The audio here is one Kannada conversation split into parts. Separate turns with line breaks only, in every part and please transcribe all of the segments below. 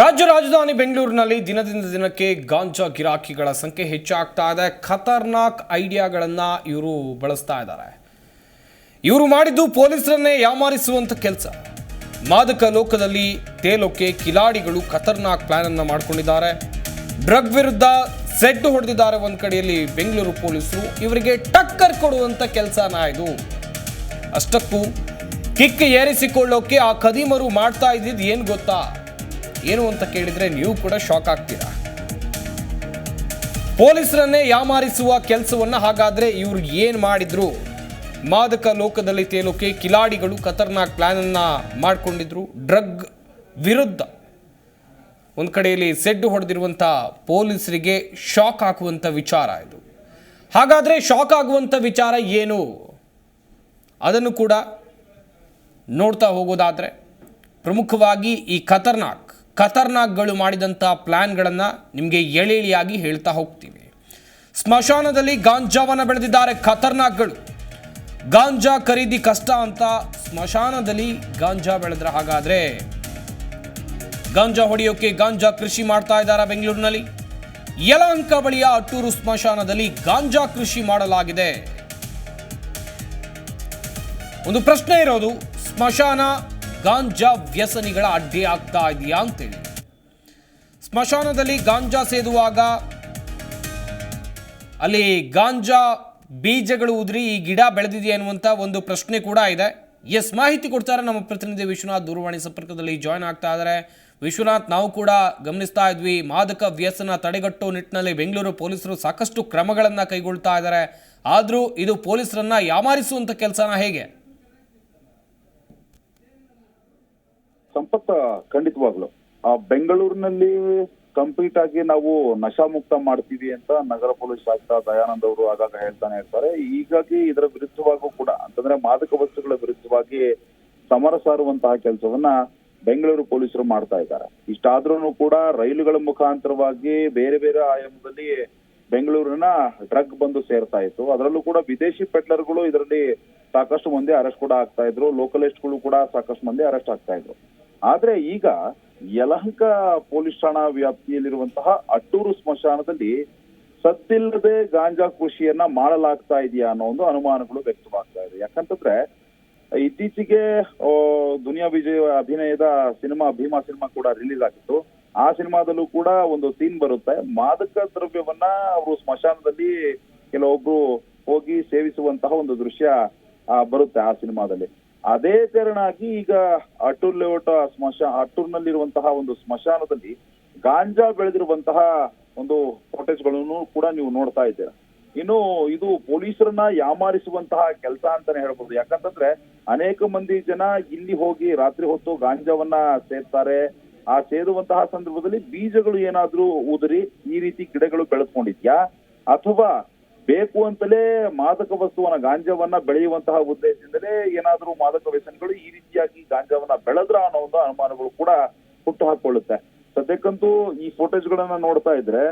ರಾಜ್ಯ ರಾಜಧಾನಿ ಬೆಂಗಳೂರಿನಲ್ಲಿ ದಿನದಿಂದ ದಿನಕ್ಕೆ ಗಾಂಜಾ ಗಿರಾಕಿಗಳ ಸಂಖ್ಯೆ ಹೆಚ್ಚಾಗ್ತಾ ಇದೆ. ಖತರ್ನಾಕ್ ಐಡಿಯಾಗಳನ್ನ ಇವರು ಬಳಸ್ತಾ ಇದ್ದಾರೆ. ಇವರು ಮಾಡಿದ್ದು ಪೊಲೀಸರನ್ನೇ ಯಾಮಾರಿಸುವಂತ ಕೆಲಸ. ಮಾದಕ ಲೋಕದಲ್ಲಿ ತೇಲೋಕೆ ಕಿಲಾಡಿಗಳು ಖತರ್ನಾಕ್ ಪ್ಲಾನ್ ಅನ್ನ ಮಾಡ್ಕೊಂಡಿದ್ದಾರೆ. ಡ್ರಗ್ ವಿರುದ್ಧ ಸೆಡ್ ಹೊಡೆದಿದ್ದಾರೆ ಒಂದು ಕಡೆಯಲ್ಲಿ ಬೆಂಗಳೂರು ಪೊಲೀಸರು. ಇವರಿಗೆ ಟಕ್ಕರ್ ಕೊಡುವಂತ ಕೆಲಸನ ಇದು. ಅಷ್ಟಕ್ಕೂ ಕಿಕ್ ಏರಿಸಿಕೊಳ್ಳೋಕೆ ಆ ಖದೀಮರು ಮಾಡ್ತಾ ಇದ್ದಿದ್ದು ಏನು ಗೊತ್ತಾ? ಏನು ಅಂತ ಕೇಳಿದ್ರೆ ನೀವು ಕೂಡ ಶಾಕ್ ಆಗ್ತೀರಾ? ಪೊಲೀಸರನ್ನೇ ಯಾಮಾರಿಸುವ ಕೆಲಸವನ್ನ ಹಾಗಾದ್ರೆ ಇವ್ರು ಏನು ಮಾಡಿದ್ರು? ಮಾದಕ ಲೋಕದಲ್ಲಿ ತೇಲೋಕೆ ಕಿಲಾಡಿಗಳು ಖತರ್ನಾಕ್ ಪ್ಲಾನ್ ಅನ್ನ ಮಾಡ್ಕೊಂಡಿದ್ರು. ಡ್ರಗ್ ವಿರುದ್ಧ ಒಂದು ಕಡೆಯಲ್ಲಿ ಸೆಡ್ಡು ಹೊಡೆದಿರುವಂಥ ಪೊಲೀಸರಿಗೆ ಶಾಕ್ ಹಾಕುವಂಥ ವಿಚಾರ ಇದು. ಹಾಗಾದ್ರೆ ಶಾಕ್ ಆಗುವಂಥ ವಿಚಾರ ಏನು? ಅದನ್ನು ಕೂಡ ನೋಡ್ತಾ ಹೋಗೋದಾದರೆ ಪ್ರಮುಖವಾಗಿ ಈ ಖತರ್ನಾಕ್ ಖತರ್ನಾಕ್ಗಳು ಮಾಡಿದಂಥ ಪ್ಲ್ಯಾನ್ಗಳನ್ನು ನಿಮಗೆ ಎಳೆಳಿಯಾಗಿ ಹೇಳ್ತಾ ಹೋಗ್ತೀವಿ. ಸ್ಮಶಾನದಲ್ಲಿ ಗಾಂಜಾವನ್ನು ಬೆಳೆದಿದ್ದಾರೆ ಖತರ್ನಾಕ್ಗಳು. ಗಾಂಜಾ ಖರೀದಿ ಕಷ್ಟ ಅಂತ ಸ್ಮಶಾನದಲ್ಲಿ ಗಾಂಜಾ ಬೆಳೆದ್ರೆ ಹಾಗಾದರೆ ಗಾಂಜಾ ಹೊಡೆಯೋಕೆ ಗಾಂಜಾ ಕೃಷಿ ಮಾಡ್ತಾ ಇದ್ದಾರೆ ಬೆಂಗಳೂರಿನಲ್ಲಿ? ಯಲಹಂಕ ಬಳಿಯ ಅಟ್ಟೂರು ಸ್ಮಶಾನದಲ್ಲಿ ಗಾಂಜಾ ಕೃಷಿ ಮಾಡಲಾಗಿದೆ. ಒಂದು ಪ್ರಶ್ನೆ ಇರೋದು, ಸ್ಮಶಾನ ಗಾಂಜಾ ವ್ಯಸನಿಗಳ ಅಡ್ಡಿ ಆಗ್ತಾ ಇದೆಯಾ ಅಂತೇಳಿ. ಸ್ಮಶಾನದಲ್ಲಿ ಗಾಂಜಾ ಸೇದುವಾಗ ಅಲ್ಲಿ ಗಾಂಜಾ ಬೀಜಗಳು ಉದುರಿ ಈ ಗಿಡ ಬೆಳೆದಿದೆಯಾ ಅನ್ನುವಂಥ ಒಂದು ಪ್ರಶ್ನೆ ಕೂಡ ಇದೆ. ಎಸ್, ಮಾಹಿತಿ ಕೊಡ್ತಾರೆ ನಮ್ಮ ಪ್ರತಿನಿಧಿ ವಿಶ್ವನಾಥ್ ದೂರವಾಣಿ ಸಂಪರ್ಕದಲ್ಲಿ ಜಾಯ್ನ್ ಆಗ್ತಾ ಇದ್ದಾರೆ. ವಿಶ್ವನಾಥ್, ನಾವು ಕೂಡ ಗಮನಿಸ್ತಾ ಇದ್ವಿ, ಮಾದಕ ವ್ಯಸನ ತಡೆಗಟ್ಟೋ ನಿಟ್ಟಿನಲ್ಲಿ ಬೆಂಗಳೂರು ಪೊಲೀಸರು ಸಾಕಷ್ಟು ಕ್ರಮಗಳನ್ನು ಕೈಗೊಳ್ತಾ ಇದ್ದಾರೆ. ಆದರೂ ಇದು ಪೊಲೀಸರನ್ನ ಯಾಮಾರಿಸುವಂಥ ಕೆಲಸನ ಹೇಗೆ?
ಸಂಪತ್ತ ಖಂಡಿತವಾಗ್ಲು. ಆ ಬೆಂಗಳೂರಿನಲ್ಲಿ ಕಂಪ್ಲೀಟ್ ಆಗಿ ನಾವು ನಶಾ ಮುಕ್ತ ಮಾಡ್ತೀವಿ ಅಂತ ನಗರ ಪೊಲೀಸ್ ಆಯುಕ್ತ ದಯಾನಂದ್ ಅವರು ಆಗಾಗ ಹೇಳ್ತಾನೆ ಇರ್ತಾರೆ. ಹೀಗಾಗಿ ಇದರ ವಿರುದ್ಧವಾಗೂ ಕೂಡ, ಅಂತಂದ್ರೆ ಮಾದಕ ವಸ್ತುಗಳ ವಿರುದ್ಧವಾಗಿ ಸಮರ ಸಾರುವಂತಹ ಕೆಲಸವನ್ನ ಬೆಂಗಳೂರು ಪೊಲೀಸರು ಮಾಡ್ತಾ ಇದ್ದಾರೆ. ಇಷ್ಟಾದ್ರೂ ಕೂಡ ರೈಲುಗಳ ಮುಖಾಂತರವಾಗಿ ಬೇರೆ ಬೇರೆ ಆಯಾಮದಲ್ಲಿ ಬೆಂಗಳೂರಿನ ಡ್ರಗ್ ಬಂದು ಸೇರ್ತಾ ಇತ್ತು. ಅದರಲ್ಲೂ ಕೂಡ ವಿದೇಶಿ ಪೆಟ್ಲರ್ಗಳು ಇದರಲ್ಲಿ ಸಾಕಷ್ಟು ಮಂದಿ ಅರೆಸ್ಟ್ ಕೂಡ ಆಗ್ತಾ ಇದ್ರು. ಲೋಕಲಿಸ್ಟ್ಗಳು ಕೂಡ ಸಾಕಷ್ಟು ಮಂದಿ ಅರೆಸ್ಟ್ ಆಗ್ತಾ ಇದ್ರು. ಆದ್ರೆ ಈಗ ಯಲಹಂಕ ಪೊಲೀಸ್ ಠಾಣಾ ವ್ಯಾಪ್ತಿಯಲ್ಲಿರುವಂತಹ ಅಟ್ಟೂರು ಸ್ಮಶಾನದಲ್ಲಿ ಸತ್ತಿಲ್ಲದೆ ಗಾಂಜಾ ಕೃಷಿಯನ್ನ ಮಾಡಲಾಗ್ತಾ ಇದೆಯಾ ಅನ್ನೋ ಒಂದು ಅನುಮಾನಗಳು ವ್ಯಕ್ತವಾಗ್ತಾ ಇದೆ. ಯಾಕಂತಂದ್ರೆ ಇತ್ತೀಚೆಗೆ ದುನಿಯಾ ವಿಜಯ್ ಅಭಿನಯದ ಸಿನಿಮಾ, ಭೀಮಾ ಸಿನಿಮಾ ಕೂಡ ರಿಲೀಸ್ ಆಗಿತ್ತು. ಆ ಸಿನಿಮಾದಲ್ಲೂ ಕೂಡ ಒಂದು ಸೀನ್ ಬರುತ್ತೆ. ಮಾದಕ ದ್ರವ್ಯವನ್ನ ಅವರು ಸ್ಮಶಾನದಲ್ಲಿ ಕೆಲವೊಬ್ರು ಹೋಗಿ ಸೇವಿಸುವಂತಹ ಒಂದು ದೃಶ್ಯ ಬರುತ್ತೆ ಆ ಸಿನಿಮಾದಲ್ಲಿ. ಅದೇ ತೆರನಾಗಿ ಈಗ ಅಟೂರ್ ಲೇಔಟ್ ಸ್ಮಶಾ ಅಟೂರ್ನಲ್ಲಿರುವಂತಹ ಒಂದು ಸ್ಮಶಾನದಲ್ಲಿ ಗಾಂಜಾ ಬೆಳೆದಿರುವಂತಹ ಒಂದು ಫೋಟೇಜ್ಗಳನ್ನು ಕೂಡ ನೀವು ನೋಡ್ತಾ ಇದ್ದೀರಾ. ಇನ್ನು ಇದು ಪೊಲೀಸರನ್ನ ಯಾಮಾರಿಸುವಂತಹ ಕೆಲಸ ಅಂತಾನೆ ಹೇಳ್ಬೋದು. ಯಾಕಂತಂದ್ರೆ ಅನೇಕ ಮಂದಿ ಜನ ಇಲ್ಲಿ ಹೋಗಿ ರಾತ್ರಿ ಹೊತ್ತು ಗಾಂಜಾವನ್ನ ಸೇರ್ತಾರೆ ಆ ಸೇರುವಂತಹ ಸಂದರ್ಭದಲ್ಲಿ ಬೀಜಗಳು ಏನಾದ್ರೂ ಉದುರಿ ಈ ರೀತಿ ಗಿಡಗಳು ಬೆಳೆದ್ಕೊಂಡಿದ್ಯಾ? ಅಥವಾ ಬೇಕು ಅಂತಲೇ ಮಾದಕ ವಸ್ತುವನ್ನ, ಗಾಂಜಾವನ್ನ ಬೆಳೆಯುವಂತಹ ಉದ್ದೇಶದಿಂದಲೇ ಏನಾದರೂ ಮಾದಕ ವ್ಯಸನಗಳು ಈ ರೀತಿಯಾಗಿ ಗಾಂಜಾವನ್ನ ಬೆಳೆದ್ರ ಅನ್ನೋ ಒಂದು ಅನುಮಾನಗಳು ಕೂಡ ಹುಟ್ಟು ಹಾಕೊಳ್ಳುತ್ತೆ. ಸದ್ಯಕ್ಕಂತೂ ಈ ಫೋಟೇಜ್ ಗಳನ್ನ ನೋಡ್ತಾ ಇದ್ರೆ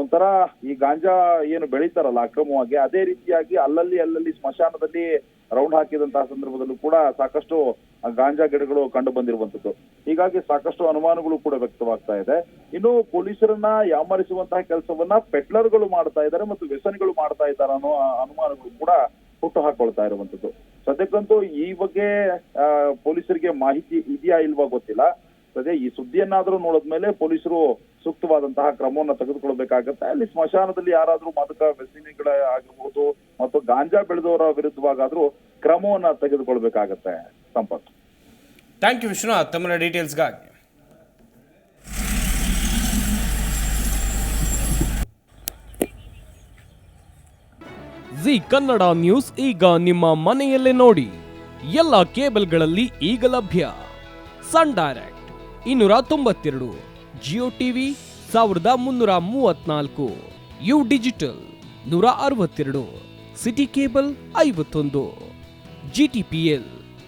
ಒಂಥರ ಈ ಗಾಂಜಾ ಏನು ಬೆಳೀತಾರಲ್ಲ ಅಕ್ರಮವಾಗಿ, ಅದೇ ರೀತಿಯಾಗಿ ಅಲ್ಲಲ್ಲಿ ಅಲ್ಲಲ್ಲಿ ಸ್ಮಶಾನದಲ್ಲಿ ರೌಂಡ್ ಹಾಕಿದಂತಹ ಸಂದರ್ಭದಲ್ಲೂ ಕೂಡ ಸಾಕಷ್ಟು ಗಾಂಜಾ ಗಿಡಗಳು ಕಂಡು ಬಂದಿರುವಂತದ್ದು ಹೀಗಾಗಿ ಸಾಕಷ್ಟು ಅನುಮಾನಗಳು ಕೂಡ ವ್ಯಕ್ತವಾಗ್ತಾ ಇದೆ. ಇನ್ನು ಪೊಲೀಸರನ್ನ ಯಾಮರಿಸುವಂತಹ ಕೆಲಸವನ್ನ ಪೆಟ್ಲರ್ಗಳು ಮಾಡ್ತಾ ಇದ್ದಾರೆ ಮತ್ತು ವ್ಯಸನಿಗಳು ಮಾಡ್ತಾ ಇದ್ದಾರೆ ಅನ್ನೋ ಅನುಮಾನಗಳು ಕೂಡ ಹುಟ್ಟು ಹಾಕೊಳ್ತಾ ಇರುವಂತದ್ದು ಸದ್ಯಕ್ಕಂತೂ ಈ ಬಗ್ಗೆ ಪೊಲೀಸರಿಗೆ ಮಾಹಿತಿ ಇದೆಯಾ ಇಲ್ವಾ ಗೊತ್ತಿಲ್ಲ. ಸದ್ಯ ಈ ಸುದ್ದಿಯನ್ನಾದ್ರೂ ನೋಡಿದ್ಮೇಲೆ ಪೊಲೀಸರು ಸೂಕ್ತವಾದಂತಹ ಕ್ರಮವನ್ನು ತೆಗೆದುಕೊಳ್ಬೇಕಾಗತ್ತೆ. ಅಲ್ಲಿ ಸ್ಮಶಾನದಲ್ಲಿ ಯಾರಾದ್ರೂ ಮಾದಕ ವ್ಯಸನಿಗಳ ಆಗಿರ್ಬೋದು ಮತ್ತು ಗಾಂಜಾ ಬೆಳೆದವರ ವಿರುದ್ಧವಾಗಾದ್ರೂ ಕ್ರಮವನ್ನ ತೆಗೆದುಕೊಳ್ಬೇಕಾಗತ್ತೆ. ಸಂಪತ್
ಥ್ಯಾಂಕ್ ಯು ವಿಶ್ವನಾಥ್ ತಮ್ಮ ಡೀಟೇಲ್ಸ್ಗಾಗಿ
ಜಿ ಕನ್ನಡ ನ್ಯೂಸ್ ಈಗ ನಿಮ್ಮ ಮನೆಯಲ್ಲೇ ನೋಡಿ. ಎಲ್ಲ ಕೇಬಲ್ಗಳಲ್ಲಿ ಈಗ ಲಭ್ಯ. ಸನ್ ಡೈರೆಕ್ಟ್ ಇನ್ನೂರ ತೊಂಬತ್ತೆರಡು ಜಿಯೋ ಟಿವಿ ಸಾವಿರದ ಮುನ್ನೂರ ಮೂವತ್ನಾಲ್ಕು ಯು ಡಿಜಿಟಲ್ ನೂರ ಅರವತ್ತೆರಡು ಸಿಟಿ ಕೇಬಲ್ ಐವತ್ತೊಂದು ಜಿ ಟಿ ಪಿ ಎಲ್